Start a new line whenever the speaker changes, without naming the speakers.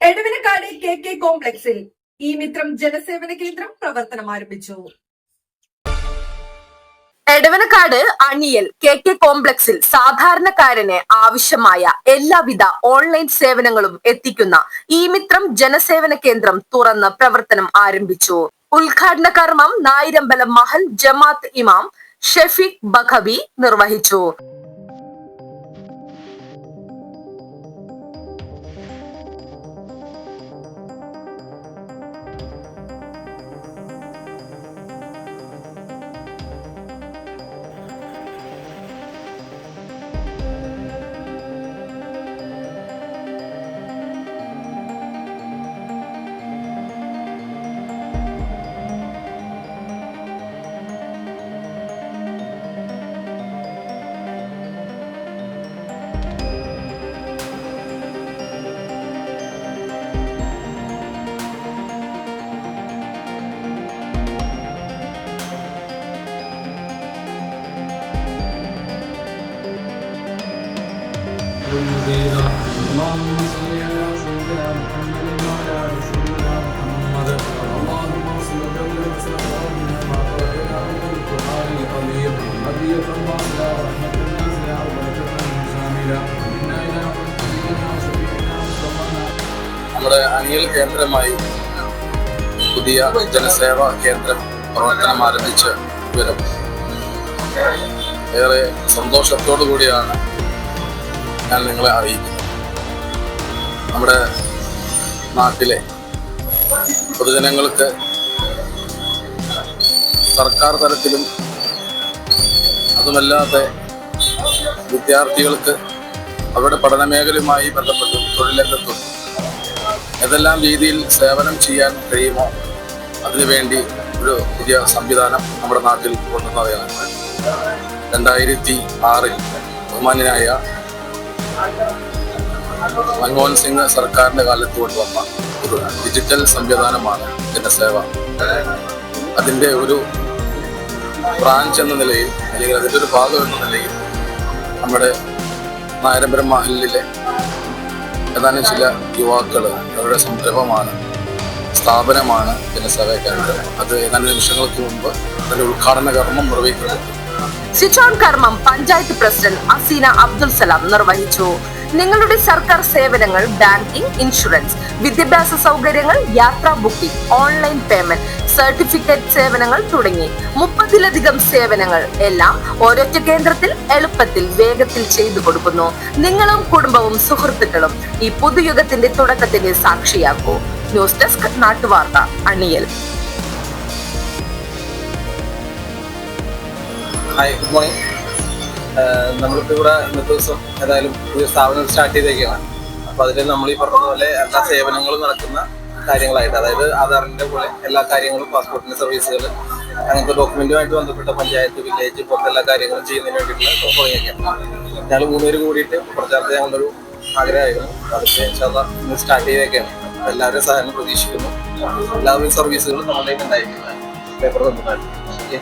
എടവിനക്കാട് K K കോംപ്ലക്സിൽ ഈ മിത്രം ജനസേവന കേന്ദ്രം പ്രവർത്തനം ആരംഭിച്ചു.
എടവനക്കാട് അണിയൽ കെ കെ കോംപ്ലക്സിൽ സാധാരണക്കാരന് ആവശ്യമായ എല്ലാവിധ ഓൺലൈൻ സേവനങ്ങളും എത്തിക്കുന്ന ഈ മിത്രം ജനസേവന കേന്ദ്രം തുറന്ന് പ്രവർത്തനം ആരംഭിച്ചു. ഉദ്ഘാടന കർമ്മം നായിരമ്പലം മഹൽ ജമാത്ത് ഇമാം ഷെഫീഖ് ബഖബി നിർവഹിച്ചു.
اللهم صل على سيدنا محمد وعلى ال سيدنا محمد اللهم صل وسلم وبارك ما فرجنا من القران العظيم هدية الله لا رحمة الناس لا وبركة شاملة إنا إلى سيدنا وشفيعنا مصطفانا
നമ്മുടെ അണിയൽ കേന്ദ്രമായി പുതിയ ജനസേവാ കേന്ദ്രം പ്രവർത്തനം ആരംഭിച്ച വിവരം ഏറെ സന്തോഷത്തോടു കൂടിയാണ് ഞാൻ നിങ്ങളെ അറിയിക്കുന്നത് നമ്മുടെ നാട്ടിലെ പൊതുജനങ്ങൾക്ക് സർക്കാർ തലത്തിലും അതുമല്ലാതെ വിദ്യാർത്ഥികൾക്ക് അവരുടെ പഠന മേഖലയുമായി ബന്ധപ്പെട്ടും തൊഴിലംഗത്തും ഏതെല്ലാം രീതിയിൽ സേവനം ചെയ്യാൻ കഴിയുമോ അതിനുവേണ്ടി ഒരു പുതിയ സംവിധാനം നമ്മുടെ നാട്ടിൽ കൊണ്ടുവന്നതാണ് രണ്ടായിരത്തി ആറിൽ ബഹുമാന്യനായ മൻമോഹൻ സിംഗ് സർക്കാരിന്റെ കാലത്ത് കൊണ്ടുവന്ന ഒരു ഡിജിറ്റൽ സംവിധാനമാണ് ജനസേവ അതിന്റെ ഒരു ബ്രാഞ്ച് എന്ന നിലയിൽ അല്ലെങ്കിൽ അതിന്റെ ഒരു ഭാഗം എന്ന നിലയിൽ നമ്മുടെ നായരമ്പരം മഹലിലെ ഏതാനും ചില യുവാക്കൾ അവരുടെ സംരംഭമാണ് സ്ഥാപനമാണ് ജനസേവ കേന്ദ്രം. അത് ഏതാനും നിമിഷങ്ങൾക്ക് മുമ്പ് അതിന്റെ ഉദ്ഘാടന കർമ്മം നിർവഹിക്കുന്നത്
സ്വിച്ച് ഓൺ കർമ്മം പഞ്ചായത്ത് പ്രസിഡന്റ് അസീന അബ്ദുൽ സലാം നിർവഹിച്ചു. നിങ്ങളുടെ സർക്കാർ സേവനങ്ങൾ ബാങ്കിംഗ് ഇൻഷുറൻസ് വിദ്യാഭ്യാസ സൗകര്യങ്ങൾ യാത്രാ ബുക്കിംഗ് ഓൺലൈൻ പേയ്മെന്റ് സർട്ടിഫിക്കറ്റ് സേവനങ്ങൾ തുടങ്ങി മുപ്പതിലധികം സേവനങ്ങൾ എല്ലാം ഒരൊറ്റ കേന്ദ്രത്തിൽ എളുപ്പത്തിൽ വേഗത്തിൽ ചെയ്തു കൊടുക്കുന്നു. നിങ്ങളും കുടുംബവും സുഹൃത്തുക്കളും ഈ പുതുയുഗത്തിന്റെ തുടക്കത്തിന്റെ സാക്ഷിയാക്കൂ. ന്യൂസ് ഡെസ്ക് നാട്ടുവാർത്ത അണിയൽ.
ഹായ് ഗുഡ് മോർണിംഗ് നമ്മളിപ്പോൾ ഇവിടെ ഇന്നത്തെ ദിവസം ഏതായാലും പുതിയ സ്ഥാപനം സ്റ്റാർട്ട് ചെയ്തേക്കാണ് അപ്പോൾ അതിൽ നമ്മൾ ഈ പറഞ്ഞതുപോലെ എല്ലാ സേവനങ്ങളും നടക്കുന്ന കാര്യങ്ങളായിട്ട് അതായത് ആധാറിന്റെ പോലെ എല്ലാ കാര്യങ്ങളും പാസ്പോർട്ടിന്റെ സർവീസുകൾ അങ്ങനത്തെ ഡോക്യുമെന്റുമായിട്ട് ബന്ധപ്പെട്ട പഞ്ചായത്ത് വില്ലേജ് പോലത്തെ എല്ലാ കാര്യങ്ങളും ചെയ്യുന്നതിന് വേണ്ടിയിട്ടുള്ള തുടങ്ങിയൊക്കെയാണ് ഞങ്ങൾ മൂന്നുപേര് കൂടിയിട്ട് പ്രചാരത്തെ ഞങ്ങളൊരു ആഗ്രഹമായിരുന്നു. അത് ഇൻഷാല്ലാ ഇന്ന് സ്റ്റാർട്ട് ചെയ്തേക്കാണ്. എല്ലാവരും സഹായം പ്രതീക്ഷിക്കുന്നു. എല്ലാവരും സർവീസുകളും നമ്മളുടെ ഉണ്ടായിരിക്കുന്നത് പേപ്പർ തന്നിട്ടുണ്ട് ഓക്കെ